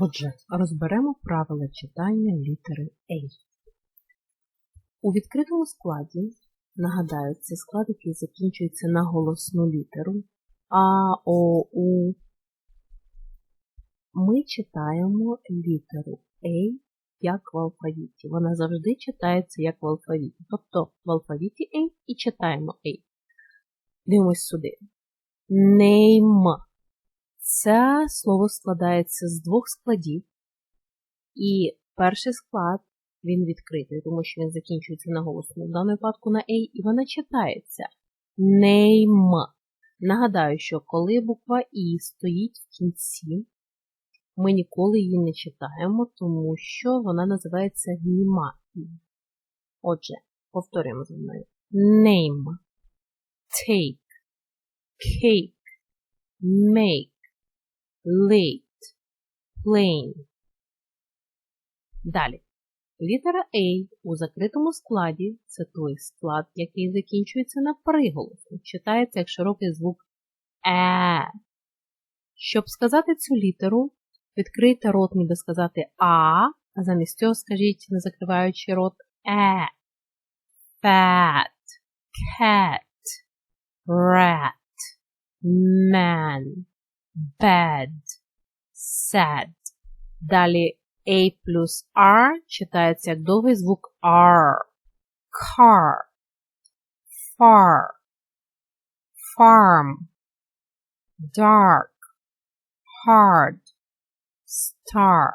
Отже, розберемо правила читання літери A. У відкритому складі, нагадаю, це склад, який закінчується на голосну літеру А, О, У. Ми читаємо літеру A як в алфавіті. Вона завжди читається як в алфавіті. Тобто в алфавіті A і читаємо A. Дивимось сюди. Name. Це слово складається з двох складів. І перший склад, він відкритий, тому що він закінчується на голосну, в даному випадку на A, і вона читається name. Нагадаю, що коли буква І стоїть в кінці, ми ніколи її не читаємо, тому що вона називається німа. Отже, повторюємо за мною. Name, take, cake, make, late, plain. Далі. Літера A у закритому складі це той склад, який закінчується на приголосну. Читається як широкий звук е. Щоб сказати цю літеру, відкрийте рот, ніби сказати А, а замість цього скажіть, не закриваючи рот е. Fat, cat, rat, man, bed, sad. Далі A плюс R читається як довгий звук R. Car, far, farm, dark, hard, star.